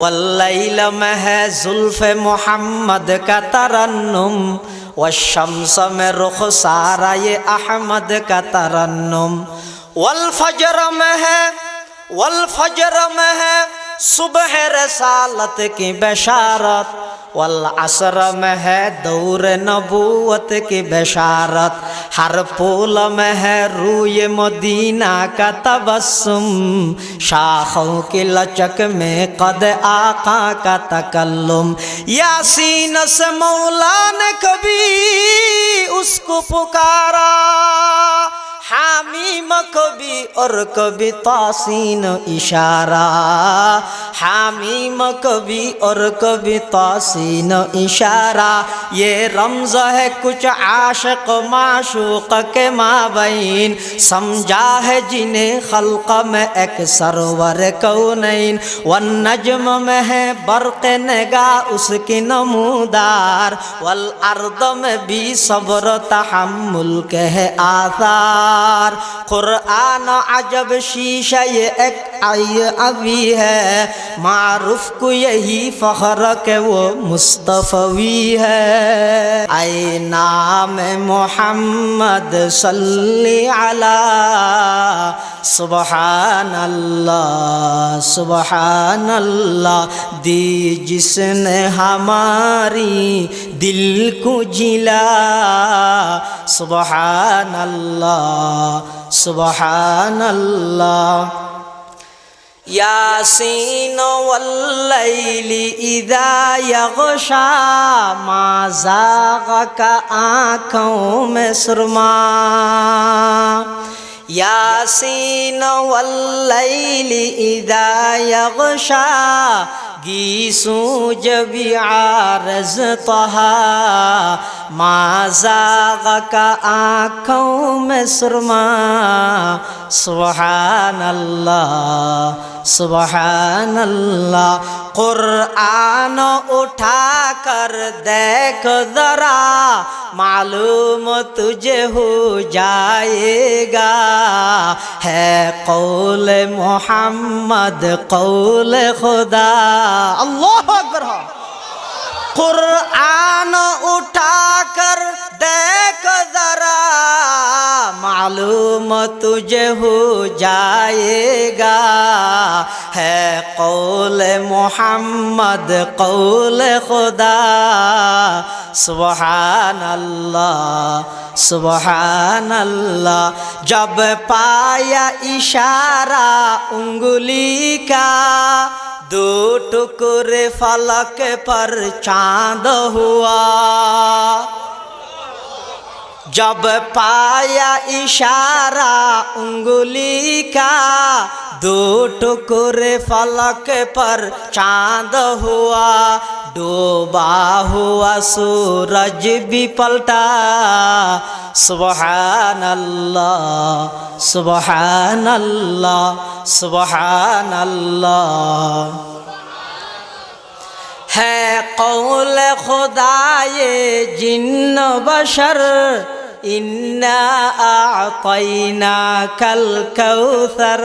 والليل مه زلف محمد کا ترنم والشمس میں رخ سارے احمد کا ترنم والفجر مه والفجر مه صبح رسالت کی بشارت والعصر میں ہے دور نبوت کی بشارت ہر پول میں ہے مدینہ کا تبسم شاخوں کی لچک میں قد آقا کا تکلم یاسین سے مولا نے کبھی اس کو پکارا ہاں কবি ওর কবিতা সিন ইশারা হামিম কবি ওর কবিতা সিন ইশারা ये रमज है कुछ आशक माशूक के माबीन समझा है जिन्हें खलक में एक सरवर कौनैन वन नजम में है बर्क नगा उसकी नमूदार वल अर्द में भी सब्र तहमुल के है आसार खुर কোরআন আজব শিশায় এক आई अवी है मारूफ को यही फखरक है वो मुस्तफ़वी है आई नाम मोहम्मद सल्ली अला सुबहान अल्लाह सुबहान अल्लाह दी जिसने हमारी दिल को जिला सुबहान अल्लाह सुबहान अल्लाह ইয়াসিন ওয়াল্লাইলি ইদা ইয়াগশা মা যাগাকা আঁখোঁ মে সুরমা ইয়াসিন ওয়াল্লাইলি ইদা ইয়াগশা جبی عارض رزقها ما کا آنکھوں میں سرما سبحان اللہ سبحان اللہ कुरान उठा कर देख जरा मालूम तुझे हो जाएगा है कौल मोहम्मद कौल खुदा अल्लाह कुरान मालूम तुझे हो जाएगा है कौल मोहम्मद कौल खुदा सुबहान अल्लाह सुबहान अल्लाह जब पाया इशारा उंगली का दो टुकड़े फलक पर चांद हुआ जब पाया इशारा उंगुली का दो टुकड़े फलक पर चांद हुआ डूबा हुआ सूरज भी पलटा सुबहान अल्लाह सुबहान अल्लाह सुबहान अल्लाह है कौल खुदा ये जिन्न बशर إنا أعطيناك الكوثر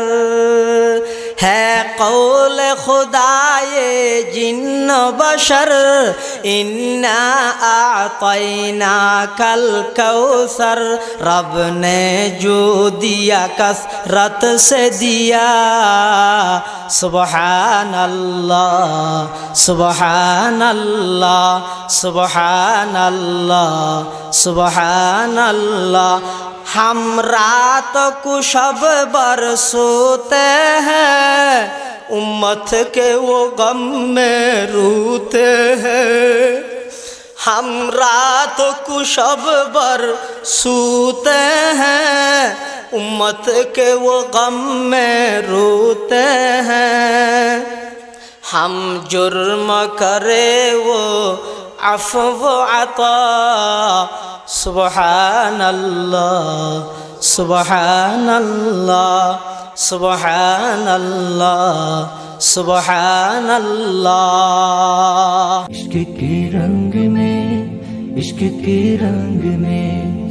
ہے قول خدائے جن و بشر انا اعطینا کل کوثر رب نے جو دیا کثرت سے دیا سبحان اللہ سبحان اللہ سبحان اللہ سبحان اللہ हम रात तो को शब बर सोते हैं उम्मत के वो गम में रोते हैं हम रात तो को शब बर सोते हैं उम्मत के वो गम में रोते हैं हम जुर्म करे वो अफव अता সুবহানাল্লাহ সুবহানাল্লাহ সুবহানাল্লাহ সুবহানাল্লাহ ইশক কে রঙ মে ইশক কে রঙ মে